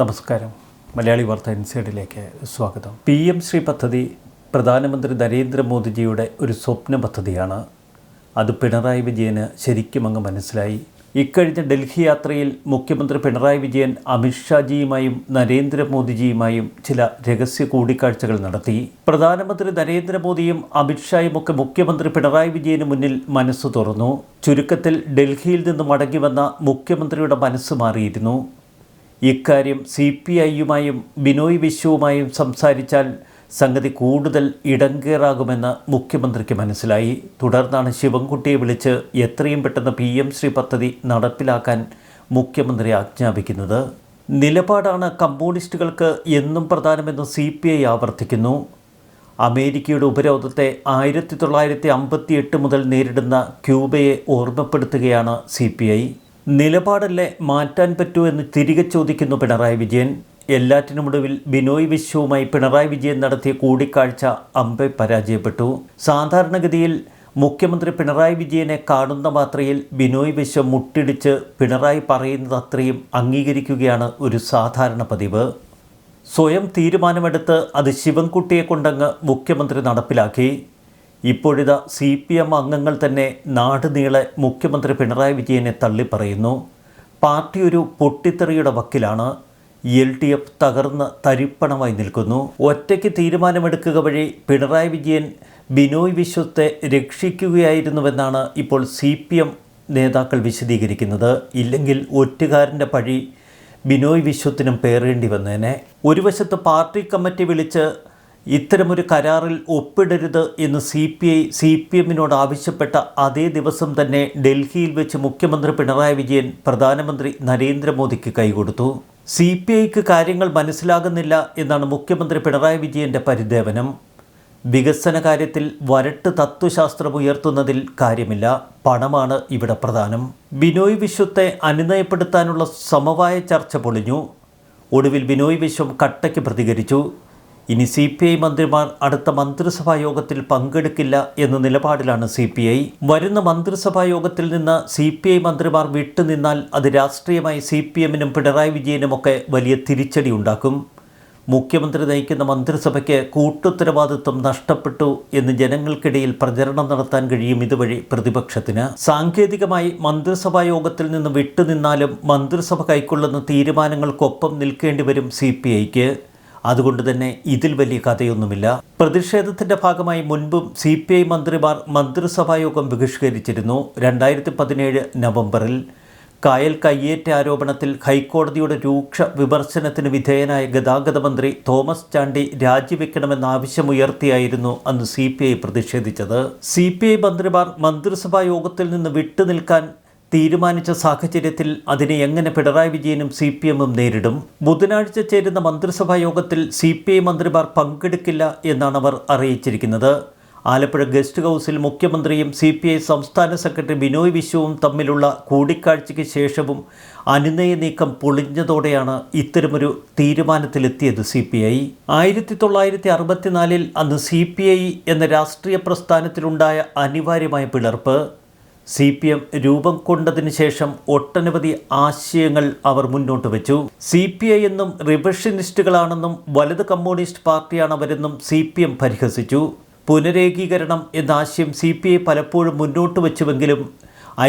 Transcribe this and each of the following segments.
നമസ്കാരം. മലയാളി വാർത്ത ഇൻസൈഡിലേക്ക് സ്വാഗതം. പി എം ശ്രീ പദ്ധതി പ്രധാനമന്ത്രി നരേന്ദ്രമോദിജിയുടെ ഒരു സ്വപ്ന പദ്ധതിയാണ്. അത് പിണറായി വിജയന് ശരിക്കും അങ്ങ് മനസ്സിലായി. ഇക്കഴിഞ്ഞ ഡൽഹി യാത്രയിൽ മുഖ്യമന്ത്രി പിണറായി വിജയൻ അമിത്ഷാജിയുമായും നരേന്ദ്രമോദിജിയുമായും ചില രഹസ്യ കൂടിക്കാഴ്ചകൾ നടത്തി. പ്രധാനമന്ത്രി നരേന്ദ്രമോദിയും അമിത്ഷായും ഒക്കെ മുഖ്യമന്ത്രി പിണറായി വിജയന് മുന്നിൽ മനസ്സ് തുറന്നു. ചുരുക്കത്തിൽ ഡൽഹിയിൽ നിന്ന് മടങ്ങി വന്ന മുഖ്യമന്ത്രിയുടെ മനസ്സ് മാറിയിരുന്നു. ഇക്കാര്യം സി പി ഐയുമായും ബിനോയ് വിശ്വവുമായും സംസാരിച്ചാൽ സംഗതി കൂടുതൽ ഇടങ്കേറാകുമെന്ന് മുഖ്യമന്ത്രിക്ക് മനസ്സിലായി. തുടർന്നാണ് ശിവൻകുട്ടിയെ വിളിച്ച് എത്രയും പെട്ടെന്ന് പി എം ശ്രീ പദ്ധതി നടപ്പിലാക്കാൻ മുഖ്യമന്ത്രി ആജ്ഞാപിക്കുന്നത്. നിലപാടാണ് കമ്മ്യൂണിസ്റ്റുകൾക്ക് എന്നും പ്രധാനമെന്ന് സി പി ഐ ആവർത്തിക്കുന്നു. അമേരിക്കയുടെ ഉപരോധത്തെ ആയിരത്തി തൊള്ളായിരത്തി അമ്പത്തി എട്ട് മുതൽ നേരിടുന്ന ക്യൂബയെ ഓർമ്മപ്പെടുത്തുകയാണ് സി പി ഐ. നിലപാടല്ലേ മാറ്റാൻ പറ്റൂ എന്ന് തിരികെ ചോദിക്കുന്നു പിണറായി വിജയൻ. എല്ലാറ്റിനുമൊടുവിൽ ബിനോയ് വിശ്വവുമായി പിണറായി വിജയൻ നടത്തിയ കൂടിക്കാഴ്ച അമ്പെ പരാജയപ്പെട്ടു. സാധാരണഗതിയിൽ മുഖ്യമന്ത്രി പിണറായി വിജയനെ കാണുന്ന മാത്രയിൽ ബിനോയ് വിശ്വം മുട്ടിടിച്ച് പിണറായി പറയുന്നത് അത്രയും അംഗീകരിക്കുകയാണ് ഒരു സാധാരണ പതിവ്. സ്വയം തീരുമാനമെടുത്ത് അത് ശിവൻകുട്ടിയെ കൊണ്ടങ്ങ് മുഖ്യമന്ത്രി നടപ്പിലാക്കി. ഇപ്പോഴിതാ സി പി എം അംഗങ്ങൾ തന്നെ നാട് നീളെ മുഖ്യമന്ത്രി പിണറായി വിജയനെ തള്ളിപ്പറയുന്നു. പാർട്ടി ഒരു പൊട്ടിത്തെറിയുടെ വക്കിലാണ്. എൽ ഡി എഫ് തകർന്ന് തരിപ്പണമായി നിൽക്കുന്നു. ഒറ്റയ്ക്ക് തീരുമാനമെടുക്കുക വഴി പിണറായി വിജയൻ ബിനോയ് വിശ്വത്തെ രക്ഷിക്കുകയായിരുന്നുവെന്നാണ് ഇപ്പോൾ സി പി എം നേതാക്കൾ വിശദീകരിക്കുന്നത്. ഇല്ലെങ്കിൽ ഒറ്റുകാരന്റെ പഴി ബിനോയ് വിശ്വത്തിനും പേറേണ്ടി വന്നേനെ. ഒരു വശത്ത് പാർട്ടി കമ്മിറ്റി വിളിച്ച് ഇത്തരമൊരു കരാറിൽ ഒപ്പിടരുത് എന്ന് C P I C P എമ്മിനോട് ആവശ്യപ്പെട്ട അതേ ദിവസം തന്നെ ഡൽഹിയിൽ വെച്ച് മുഖ്യമന്ത്രി പിണറായി വിജയൻ പ്രധാനമന്ത്രി നരേന്ദ്രമോദിക്ക് കൈകൊടുത്തു. സി പി ഐക്ക് കാര്യങ്ങൾ മനസ്സിലാകുന്നില്ല എന്നാണ് മുഖ്യമന്ത്രി പിണറായി വിജയന്റെ പരിദേവനം. വികസന കാര്യത്തിൽ വരട്ട് തത്വശാസ്ത്രം ഉയർത്തുന്നതിൽ കാര്യമില്ല. പണമാണ് ഇവിടെ പ്രധാനം. ബിനോയ് വിശ്വത്തെ അനുനയപ്പെടുത്താനുള്ള സമവായ ചർച്ച പൊളിഞ്ഞു. ഒടുവിൽ ബിനോയ് വിശ്വം കട്ടയ്ക്ക് പ്രതികരിച്ചു. ഇനി സി പി ഐ മന്ത്രിമാർ അടുത്ത മന്ത്രിസഭാ യോഗത്തിൽ പങ്കെടുക്കില്ല എന്ന നിലപാടിലാണ് സി പി ഐ. വരുന്ന മന്ത്രിസഭാ യോഗത്തിൽ നിന്ന് സി പി ഐ മന്ത്രിമാർ വിട്ടുനിന്നാൽ അത് രാഷ്ട്രീയമായി സി പി എമ്മിനും പിണറായി വിജയനുമൊക്കെ വലിയ തിരിച്ചടി ഉണ്ടാക്കും മുഖ്യമന്ത്രി നയിക്കുന്ന മന്ത്രിസഭയ്ക്ക് കൂട്ടുത്തരവാദിത്വം നഷ്ടപ്പെട്ടു എന്ന് ജനങ്ങൾക്കിടയിൽ പ്രചരണം നടത്താൻ കഴിയും ഇതുവഴി പ്രതിപക്ഷത്തിന്. സാങ്കേതികമായി മന്ത്രിസഭാ യോഗത്തിൽ നിന്ന് വിട്ടുനിന്നാലും മന്ത്രിസഭ കൈക്കൊള്ളുന്ന തീരുമാനങ്ങൾക്കൊപ്പം നിൽക്കേണ്ടി വരും സി പി ഐക്ക്. അതുകൊണ്ട് തന്നെ ഇതിൽ വലിയ കഥയൊന്നുമില്ല. പ്രതിഷേധത്തിന്റെ ഭാഗമായി മുൻപും സി പി ഐ മന്ത്രിമാർ മന്ത്രിസഭാ യോഗം ബഹിഷ്കരിച്ചിരുന്നു. രണ്ടായിരത്തി പതിനേഴ് നവംബറിൽ കായൽ കയ്യേറ്റ ആരോപണത്തിൽ ഹൈക്കോടതിയുടെ രൂക്ഷ വിമർശനത്തിന് വിധേയനായ ഗതാഗത മന്ത്രി തോമസ് ചാണ്ടി രാജിവെക്കണമെന്ന ആവശ്യമുയർത്തിയായിരുന്നു അന്ന് സി പി ഐ പ്രതിഷേധിച്ചത്. സി പി ഐ മന്ത്രിമാർ മന്ത്രിസഭാ യോഗത്തിൽ നിന്ന് വിട്ടുനിൽക്കാൻ തീരുമാനിച്ച സാഹചര്യത്തിൽ അതിനെ എങ്ങനെ പിണറായി വിജയനും സി പി എമ്മും നേരിടും? ബുധനാഴ്ച ചേരുന്ന മന്ത്രിസഭാ യോഗത്തിൽ സി പി ഐ മന്ത്രിമാർ പങ്കെടുക്കില്ല എന്നാണ് അവർ അറിയിച്ചിരിക്കുന്നത്. ആലപ്പുഴ ഗസ്റ്റ് ഹൗസിൽ മുഖ്യമന്ത്രിയും സി പി ഐ സംസ്ഥാന സെക്രട്ടറി ബിനോയ് വിശ്വവും തമ്മിലുള്ള കൂടിക്കാഴ്ചയ്ക്ക് ശേഷവും അനുനയ നീക്കം പൊളിഞ്ഞതോടെയാണ് ഇത്തരമൊരു തീരുമാനത്തിലെത്തിയത് സി പി ഐ. ആയിരത്തി തൊള്ളായിരത്തി അറുപത്തിനാലിൽ അന്ന് സി പി ഐ എന്ന രാഷ്ട്രീയ പ്രസ്ഥാനത്തിലുണ്ടായ അനിവാര്യമായ പിളർപ്പ് സി പി എം രൂപം കൊണ്ടതിന് ശേഷം ഒട്ടനവധി ആശയങ്ങൾ അവർ മുന്നോട്ട് വെച്ചു. സി പി ഐ എന്നും റിവഷനിസ്റ്റുകളാണെന്നും വലത് കമ്മ്യൂണിസ്റ്റ് പാർട്ടിയാണ് അവരെന്നും സി പി എം പരിഹസിച്ചു. പുനരേകീകരണം എന്ന ആശയം സി പി ഐ പലപ്പോഴും മുന്നോട്ട് വെച്ചുവെങ്കിലും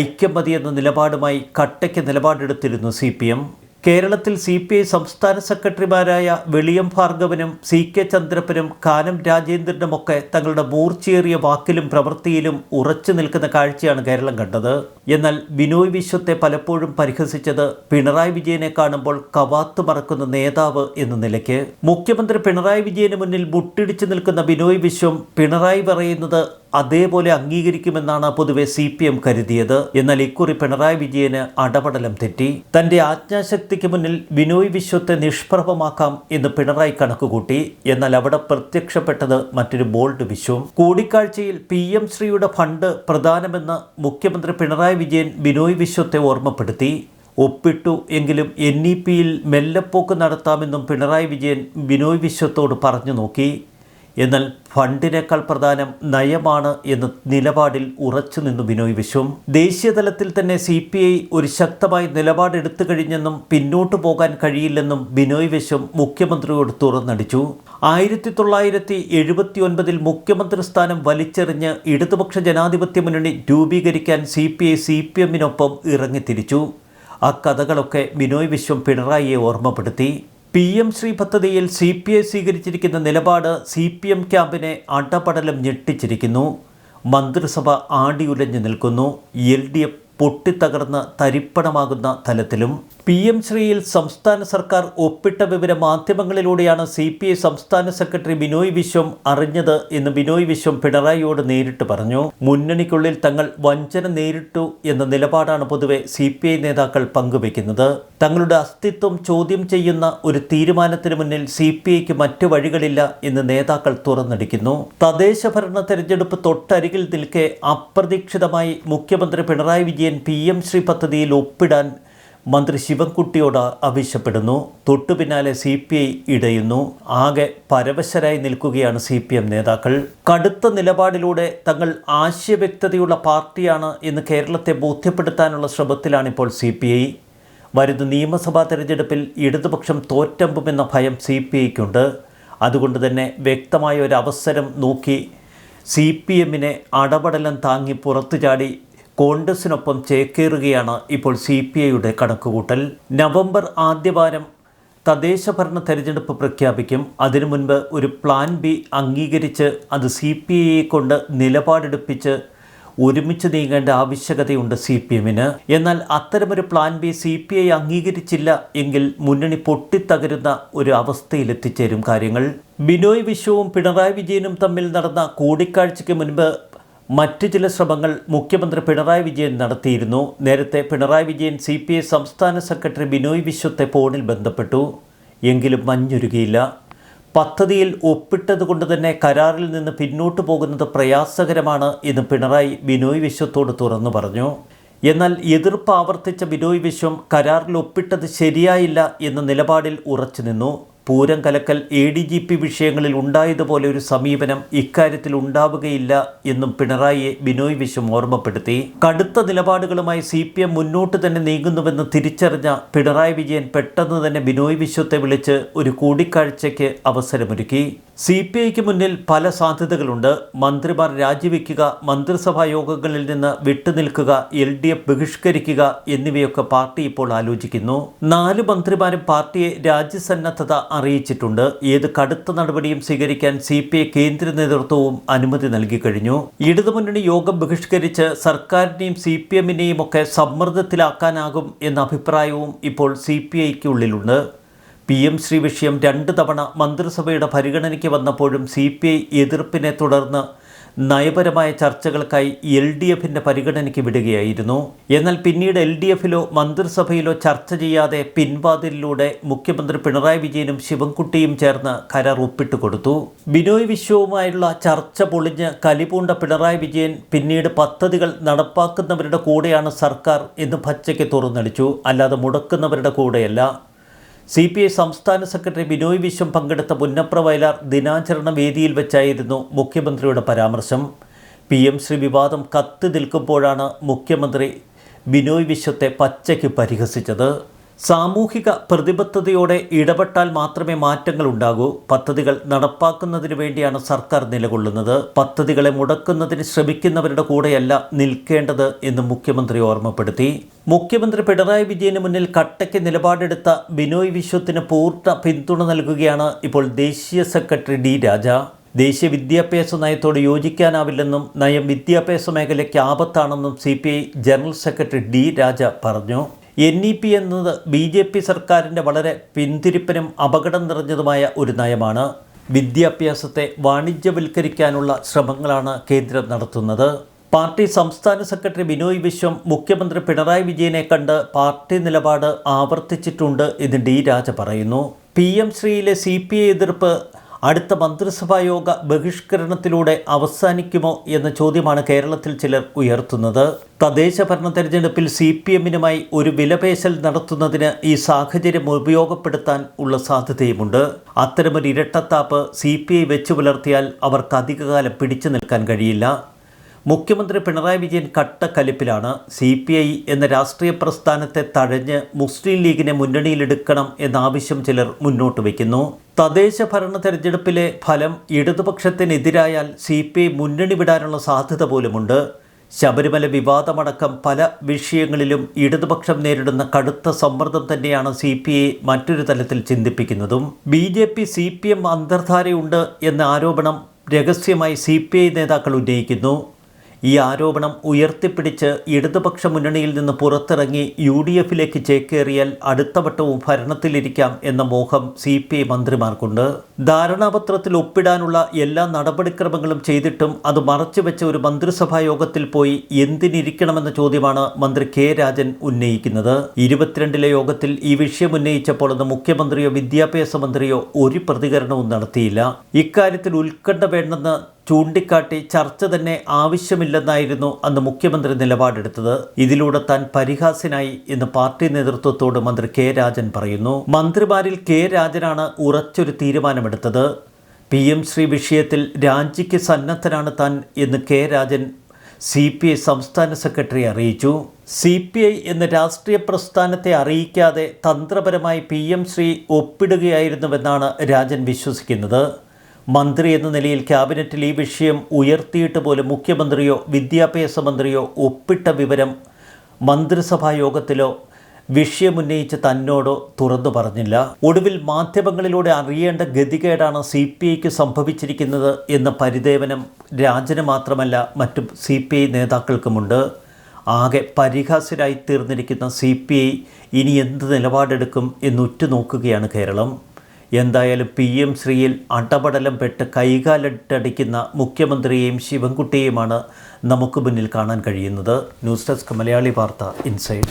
ഐക്യമതി എന്ന നിലപാടുമായി കട്ടയ്ക്ക് നിലപാടെടുത്തിരുന്നു സി പി എം. കേരളത്തിൽ സി പി ഐ സംസ്ഥാന സെക്രട്ടറിമാരായ വെളിയം ഭാർഗവനും സി കെ ചന്ദ്രപ്പനും കാനം രാജേന്ദ്രനുമൊക്കെ തങ്ങളുടെ മൂർച്ചയേറിയ വാക്കിലും പ്രവൃത്തിയിലും ഉറച്ചു നിൽക്കുന്ന കാഴ്ചയാണ് കേരളം കണ്ടത്. എന്നാൽ ബിനോയ് വിശ്വത്തെ പലപ്പോഴും പരിഹസിച്ചത് പിണറായി വിജയനെ കാണുമ്പോൾ കവാത്ത് മറക്കുന്ന നേതാവ് എന്ന നിലയ്ക്ക്. മുഖ്യമന്ത്രി പിണറായി വിജയന് മുന്നിൽ മുട്ടിടിച്ചു നിൽക്കുന്ന ബിനോയ് വിശ്വം പിണറായി പറയുന്നത് അതേപോലെ അംഗീകരിക്കുമെന്നാണ് പൊതുവെ സി പി എം കരുതിയത്. എന്നാൽ ഇക്കുറി പിണറായി വിജയന് അടപടലം തെറ്റി. തന്റെ ആജ്ഞാശക്തിക്ക് മുന്നിൽ ബിനോയ് വിശ്വത്തെ നിഷ്പ്രഭമാക്കാം എന്ന് പിണറായി കണക്കുകൂട്ടി. എന്നാൽ അവിടെ പ്രത്യക്ഷപ്പെട്ടത് മറ്റൊരു ബോൾഡ് വിശ്വം. കൂടിക്കാഴ്ചയിൽ പി എം ശ്രീയുടെ ഫണ്ട് പ്രധാനമെന്ന് മുഖ്യമന്ത്രി പിണറായി വിജയൻ ബിനോയ് വിശ്വത്തെ ഓർമ്മപ്പെടുത്തി. ഒപ്പിട്ടു എങ്കിലും എൻ ഇ പിയിൽ മെല്ലപ്പോക്ക് നടത്താമെന്നും പിണറായി വിജയൻ ബിനോയ് വിശ്വത്തോട് പറഞ്ഞു നോക്കി. എന്നാൽ ഫണ്ടിനേക്കാൾ പ്രധാനം നയമാണ് എന്ന നിലപാടിൽ ഉറച്ചു നിന്നു ബിനോയ് വിശ്വം. ദേശീയതലത്തിൽ തന്നെ സി പി ഐ ഒരു ശക്തമായി നിലപാടെടുത്തു കഴിഞ്ഞെന്നും പിന്നോട്ടു പോകാൻ കഴിയില്ലെന്നും ബിനോയ് വിശ്വം മുഖ്യമന്ത്രിയോട് തുറന്നടിച്ചു. ആയിരത്തി തൊള്ളായിരത്തി എഴുപത്തി ഒൻപതിൽ മുഖ്യമന്ത്രി സ്ഥാനം വലിച്ചെറിഞ്ഞ് ഇടതുപക്ഷ ജനാധിപത്യ മുന്നണി രൂപീകരിക്കാൻ C P I C P എമ്മിനൊപ്പം ഇറങ്ങിത്തിരിച്ചു. ആ കഥകളൊക്കെ ബിനോയ് വിശ്വം പിണറായിയെ ഓർമ്മപ്പെടുത്തി. പി എം ശ്രീ പദ്ധതിയിൽ സി പി ഐ സ്വീകരിച്ചിരിക്കുന്ന നിലപാട് സി പി എം ക്യാമ്പിനെ അടപടലം ഞെട്ടിച്ചിരിക്കുന്നു. മന്ത്രിസഭ ആടിയുലഞ്ഞു നിൽക്കുന്നു. എൽ ഡി എഫ് പൊട്ടിത്തകർന്ന് തരിപ്പണമാകുന്ന തലത്തിലും. പി എം ശ്രീയിൽ സംസ്ഥാന സർക്കാർ ഒപ്പിട്ട വിവരം മാധ്യമങ്ങളിലൂടെയാണ് സി പി ഐ സംസ്ഥാന സെക്രട്ടറി ബിനോയ് വിശ്വം അറിഞ്ഞത് എന്ന് ബിനോയ് വിശ്വം പിണറായിയോട് നേരിട്ട് പറഞ്ഞു. മുന്നണിക്കുള്ളിൽ തങ്ങൾ വഞ്ചന നേരിട്ടു എന്ന നിലപാടാണ് പൊതുവെ സി നേതാക്കൾ പങ്കുവയ്ക്കുന്നത് തങ്ങളുടെ അസ്തിത്വം ചോദ്യം ചെയ്യുന്ന ഒരു തീരുമാനത്തിന് മുന്നിൽ സി പി ഐക്ക് മറ്റു വഴികളില്ല എന്ന് നേതാക്കൾ തുറന്നടിക്കുന്നു. തദ്ദേശ ഭരണ തെരഞ്ഞെടുപ്പ് തൊട്ടരികിൽ നിൽക്കെ അപ്രതീക്ഷിതമായി മുഖ്യമന്ത്രി പിണറായി വിജയൻ പി എം ശ്രീ പദ്ധതിയിൽ ഒപ്പിടാൻ മന്ത്രി ശിവൻകുട്ടിയോട് ആവശ്യപ്പെടുന്നു. തൊട്ടു പിന്നാലെ സി പി ഐ ഇടയുന്നു. ആകെ പരവശരായി നിൽക്കുകയാണ് സി പി എം നേതാക്കൾ. കടുത്ത നിലപാടിലൂടെ തങ്ങൾ ആശയവ്യക്തതയുള്ള പാർട്ടിയാണ് എന്ന് കേരളത്തെ ബോധ്യപ്പെടുത്താനുള്ള ശ്രമത്തിലാണിപ്പോൾ സി പി ഐ. വരുന്ന നിയമസഭാ തെരഞ്ഞെടുപ്പിൽ ഇടതുപക്ഷം തോറ്റമ്പുമെന്ന ഭയം സി പി ഐക്കുണ്ട്. അതുകൊണ്ട് തന്നെ വ്യക്തമായ ഒരു അവസരം നോക്കി സി പി എമ്മിനെ അടപടലം താങ്ങി പുറത്തു ചാടി കോൺഗ്രസിനൊപ്പം ചേക്കേറുകയാണ് ഇപ്പോൾ സി പി ഐയുടെ കണക്കുകൂട്ടൽ. നവംബർ ആദ്യവാരം തദ്ദേശ ഭരണ തെരഞ്ഞെടുപ്പ് പ്രഖ്യാപിക്കും. അതിനു മുൻപ് ഒരു പ്ലാൻ ബി അംഗീകരിച്ച് അത് സി പി ഐയെ കൊണ്ട് നിലപാടെടുപ്പിച്ച് ഒരുമിച്ച് നീങ്ങേണ്ട ആവശ്യകതയുണ്ട് സി പി എമ്മിന്. എന്നാൽ അത്തരമൊരു plan B C P I അംഗീകരിച്ചില്ല എങ്കിൽ മുന്നണി പൊട്ടിത്തകരുന്ന ഒരു അവസ്ഥയിലെത്തിച്ചേരും കാര്യങ്ങൾ. ബിനോയ് വിശ്വവും പിണറായി വിജയനും തമ്മിൽ നടന്ന കൂടിക്കാഴ്ചയ്ക്ക് മുൻപ് മറ്റ് ചില ശ്രമങ്ങൾ മുഖ്യമന്ത്രി പിണറായി വിജയൻ നടത്തിയിരുന്നു. നേരത്തെ പിണറായി വിജയൻ സി സംസ്ഥാന സെക്രട്ടറി ബിനോയ് വിശ്വത്തെ ഫോണിൽ ബന്ധപ്പെട്ടു. എങ്കിലും മഞ്ഞുരുകിയില്ല. പദ്ധതിയിൽ ഒപ്പിട്ടതുകൊണ്ട് തന്നെ കരാറിൽ നിന്ന് പിന്നോട്ടു പോകുന്നത് പ്രയാസകരമാണ് എന്ന് പിണറായി ബിനോയ് വിശ്വത്തോട് തുറന്നു പറഞ്ഞു. എന്നാൽ എതിർപ്പ് ആവർത്തിച്ച ബിനോയ് വിശ്വം കരാറിൽ ഒപ്പിട്ടത് ശരിയായില്ല എന്ന നിലപാടിൽ ഉറച്ചു നിന്നു. പൂരം കലക്കൽ എ ഡി ജി പി വിഷയങ്ങളിൽ ഉണ്ടായതുപോലെ ഒരു സമീപനം ഇക്കാര്യത്തിൽ ഉണ്ടാവുകയില്ല എന്നും പിണറായിയെ ബിനോയ് വിശ്വം ഓർമ്മപ്പെടുത്തി. കടുത്ത നിലപാടുകളുമായി സി പി എം മുന്നോട്ട് തന്നെ നീങ്ങുന്നുവെന്ന് തിരിച്ചറിഞ്ഞ പിണറായി വിജയൻ പെട്ടെന്ന് തന്നെ ബിനോയ് വിശ്വത്തെ വിളിച്ച് ഒരു കൂടിക്കാഴ്ചയ്ക്ക് അവസരമൊരുക്കി. സി പി ഐക്ക് മുന്നിൽ പല സാധ്യതകളുണ്ട്. മന്ത്രിമാർ രാജിവെക്കുക മന്ത്രിസഭാ യോഗങ്ങളിൽ നിന്ന് വിട്ടുനിൽക്കുക എൽ ഡി എഫ് ബഹിഷ്കരിക്കുക എന്നിവയൊക്കെ പാർട്ടി ഇപ്പോൾ ആലോചിക്കുന്നു. നാല് മന്ത്രിമാരും പാർട്ടിയെ രാജ്യസന്നദ്ധത അറിയിച്ചിട്ടുണ്ട്. ഏത് കടുത്ത നടപടിയും സ്വീകരിക്കാൻ സി പി ഐ കേന്ദ്ര നേതൃത്വവും അനുമതി നൽകി കഴിഞ്ഞു. ഇടതുമുന്നണി യോഗം ബഹിഷ്കരിച്ച് സർക്കാരിനെയും സി പി എമ്മിനെയും ഒക്കെ സമ്മർദ്ദത്തിലാക്കാനാകും എന്ന അഭിപ്രായവും ഇപ്പോൾ സി പി ഐക്കുള്ളിലുണ്ട് പി എം ശ്രീ വിഷയം രണ്ട് തവണ മന്ത്രിസഭയുടെ പരിഗണനയ്ക്ക് വന്നപ്പോഴും സി പി ഐ എതിർപ്പിനെ തുടർന്ന് നയപരമായ ചർച്ചകൾക്കായി എൽ ഡി എഫിന്റെ പരിഗണനയ്ക്ക് വിടുകയായിരുന്നു. എന്നാൽ പിന്നീട് എൽ ഡി എഫിലോ മന്ത്രിസഭയിലോ ചർച്ച ചെയ്യാതെ പിൻവാതിലിലൂടെ മുഖ്യമന്ത്രി പിണറായി വിജയനും ശിവൻകുട്ടിയും ചേർന്ന് കരാർ ഒപ്പിട്ട് കൊടുത്തു ബിനോയ് വിശ്വവുമായുള്ള ചർച്ച പൊളിഞ്ഞ് കലിപൂണ്ട പിണറായി വിജയൻ പിന്നീട് പദ്ധതികൾ നടപ്പാക്കുന്നവരുടെ കൂടെയാണ് സർക്കാർ എന്ന് പച്ചയ്ക്ക് തുറന്നടിച്ചു. അല്ലാതെ മുടക്കുന്നവരുടെ കൂടെയല്ല. സി പി ഐ സംസ്ഥാന സെക്രട്ടറി ബിനോയ് വിശ്വം പങ്കെടുത്ത പുന്നപ്ര വയലാർ ദിനാചരണ വേദിയിൽ വെച്ചായിരുന്നു മുഖ്യമന്ത്രിയുടെ പരാമർശം. പി എം ശ്രീ വിവാദം കത്തി നിൽക്കുമ്പോഴാണ് മുഖ്യമന്ത്രി ബിനോയ് വിശ്വത്തെ പച്ചയ്ക്ക് പരിഹസിച്ചത്. സാമൂഹിക പ്രതിബദ്ധതയോടെ ഇടപെട്ടാൽ മാത്രമേ മാറ്റങ്ങൾ ഉണ്ടാകൂ. പദ്ധതികൾ നടപ്പാക്കുന്നതിന് വേണ്ടിയാണ് സർക്കാർ നിലകൊള്ളുന്നത്. പദ്ധതികളെ മുടക്കുന്നതിന് ശ്രമിക്കുന്നവരുടെ കൂടെയല്ല നിൽക്കേണ്ടത് എന്ന് മുഖ്യമന്ത്രി ഓർമ്മപ്പെടുത്തി. മുഖ്യമന്ത്രി പിണറായി വിജയന് മുന്നിൽ കട്ടയ്ക്ക് നിലപാടെടുത്ത ബിനോയ് വിശ്വത്തിന് പൂർണ പിന്തുണ നൽകുകയാണ് ഇപ്പോൾ ദേശീയ സെക്രട്ടറി ഡി രാജ. ദേശീയ വിദ്യാഭ്യാസ നയത്തോട് യോജിക്കാനാവില്ലെന്നും നയം വിദ്യാഭ്യാസ മേഖലയ്ക്ക് ആപത്താണെന്നും C general secretary D Raja പറഞ്ഞു. എൻ ഇ പി എന്നത് ബി ജെ പി സർക്കാരിന്റെ വളരെ പിന്തിരിപ്പനും അപകടം നിറഞ്ഞതുമായ ഒരു നയമാണ്. വിദ്യാഭ്യാസത്തെ വാണിജ്യവൽക്കരിക്കാനുള്ള ശ്രമങ്ങളാണ് കേന്ദ്രം നടത്തുന്നത്. പാർട്ടി സംസ്ഥാന സെക്രട്ടറി ബിനോയ് വിശ്വം മുഖ്യമന്ത്രി പിണറായി വിജയനെ കണ്ട് പാർട്ടി നിലപാട് ആവർത്തിച്ചിട്ടുണ്ട് എന്ന് ഡി രാജ പറയുന്നു. പി എം ശ്രീയിലെ സി പി ഐ എതിർപ്പ് അടുത്ത മന്ത്രിസഭാ യോഗ ബഹിഷ്കരണത്തിലൂടെ അവസാനിക്കുമോ എന്ന ചോദ്യമാണ് കേരളത്തിൽ ചിലർ ഉയർത്തുന്നത്. തദ്ദേശ ഭരണ തെരഞ്ഞെടുപ്പിൽ സി പി എമ്മിനുമായി ഒരു വിലപേശൽ നടത്തുന്നതിന് ഈ സാഹചര്യം ഉപയോഗപ്പെടുത്താൻ ഉള്ള സാധ്യതയുമുണ്ട്. അത്തരമൊരു ഇരട്ടത്താപ്പ് സി പി ഐ വെച്ചു പുലർത്തിയാൽ അവർക്ക് അധികകാലം പിടിച്ചു നിൽക്കാൻ കഴിയില്ല. മുഖ്യമന്ത്രി പിണറായി വിജയൻ കട്ടക്കലിപ്പിലാണ് സി പി ഐ എന്ന രാഷ്ട്രീയ പ്രസ്ഥാനത്തെ തഴഞ്ഞ് മുസ്ലിം ലീഗിനെ മുന്നണിയിലെടുക്കണം എന്ന ആവശ്യം ചിലർ മുന്നോട്ട് വയ്ക്കുന്നു. തദ്ദേശ ഭരണ തെരഞ്ഞെടുപ്പിലെ ഫലം ഇടതുപക്ഷത്തിനെതിരായാൽ സി പി ഐ മുന്നണി വിടാനുള്ള സാധ്യത പോലുമുണ്ട്. ശബരിമല വിവാദമടക്കം പല വിഷയങ്ങളിലും ഇടതുപക്ഷം നേരിടുന്ന കടുത്ത സമ്മർദ്ദം തന്നെയാണ് സി പി ഐ മറ്റൊരു തലത്തിൽ ചിന്തിപ്പിക്കുന്നതും. B J P C P M അന്തർധാരയുണ്ട് എന്ന ആരോപണം രഹസ്യമായി സി പി ഐ നേതാക്കൾ ഉന്നയിക്കുന്നു. ഈ ആരോപണം ഉയർത്തിപ്പിടിച്ച് ഇടതുപക്ഷ മുന്നണിയിൽ നിന്ന് പുറത്തിറങ്ങി യു ഡി എഫിലേക്ക് ചേക്കേറിയാൽ അടുത്ത വട്ടവും ഭരണത്തിലിരിക്കാം എന്ന മോഹം സി പി ഐ മന്ത്രിമാർക്കുണ്ട്. ധാരണാപത്രത്തിൽ ഒപ്പിടാനുള്ള എല്ലാ നടപടിക്രമങ്ങളും ചെയ്തിട്ടും അത് മറച്ചുവെച്ച ഒരു മന്ത്രിസഭാ യോഗത്തിൽ പോയി എന്തിനിരിക്കണമെന്ന ചോദ്യമാണ് മന്ത്രി കെ രാജൻ ഉന്നയിക്കുന്നത്. ഇരുപത്തിരണ്ടിലെ യോഗത്തിൽ ഈ വിഷയം ഉന്നയിച്ചപ്പോൾ അന്ന് മുഖ്യമന്ത്രിയോ വിദ്യാഭ്യാസ മന്ത്രിയോ ഒരു പ്രതികരണവും നടത്തിയില്ല. ഇക്കാര്യത്തിൽ ഉത്കണ്ഠ വേണ്ടെന്ന് ചൂണ്ടിക്കാട്ടി ചർച്ച തന്നെ ആവശ്യമില്ലെന്നായിരുന്നു അന്ന് മുഖ്യമന്ത്രി നിലപാടെടുത്തത്. ഇതിലൂടെ താൻ പരിഹാസ്യനായി എന്ന് പാർട്ടി നേതൃത്വത്തോട് മന്ത്രി കെ രാജൻ പറയുന്നു. മന്ത്രിമാരിൽ കെ രാജനാണ് ഉറച്ചൊരു തീരുമാനമെടുത്തത്. പി എം ശ്രീ വിഷയത്തിൽ രാജിക്ക് സന്നദ്ധനാണ് താൻ എന്ന് K Rajan C P I സംസ്ഥാന സെക്രട്ടറി അറിയിച്ചു. സി പി ഐ എന്ന രാഷ്ട്രീയ പ്രസ്ഥാനത്തെ അറിയിക്കാതെ തന്ത്രപരമായി പി എം ശ്രീ ഒപ്പിടുകയായിരുന്നുവെന്നാണ് രാജൻ വിശ്വസിക്കുന്നത്. മന്ത്രി എന്ന നിലയിൽ ക്യാബിനറ്റിൽ ഈ വിഷയം ഉയർത്തിയിട്ട് പോലും മുഖ്യമന്ത്രിയോ വിദ്യാഭ്യാസ മന്ത്രിയോ ഒപ്പിട്ട വിവരം മന്ത്രിസഭാ യോഗത്തിലോ വിഷയമുന്നയിച്ച് തന്നോടോ തുറന്നു പറഞ്ഞില്ല. ഒടുവിൽ മാധ്യമങ്ങളിലൂടെ അറിയേണ്ട ഗതികേടാണ് സി പി ഐക്ക് സംഭവിച്ചിരിക്കുന്നത് എന്ന പരിദേവനം രാജന് മാത്രമല്ല മറ്റു സി പി ഐ നേതാക്കൾക്കുമുണ്ട്. ആകെ പരിഹാസ്യരായി തീർന്നിരിക്കുന്ന സി പി ഐ ഇനി എന്ത് നിലപാടെടുക്കും എന്നുറ്റുനോക്കുകയാണ് കേരളം. എന്തായാലും പി എം ശ്രീയിൽ അടപടലം പെട്ട് കൈകാലിട്ടടിക്കുന്ന മുഖ്യമന്ത്രിയെയും ശിവൻകുട്ടിയെയുമാണ് നമുക്ക് മുന്നിൽ കാണാൻ കഴിയുന്നത്. ന്യൂസ് ഡെസ്ക് മലയാളി വാർത്ത ഇൻസൈഡ്.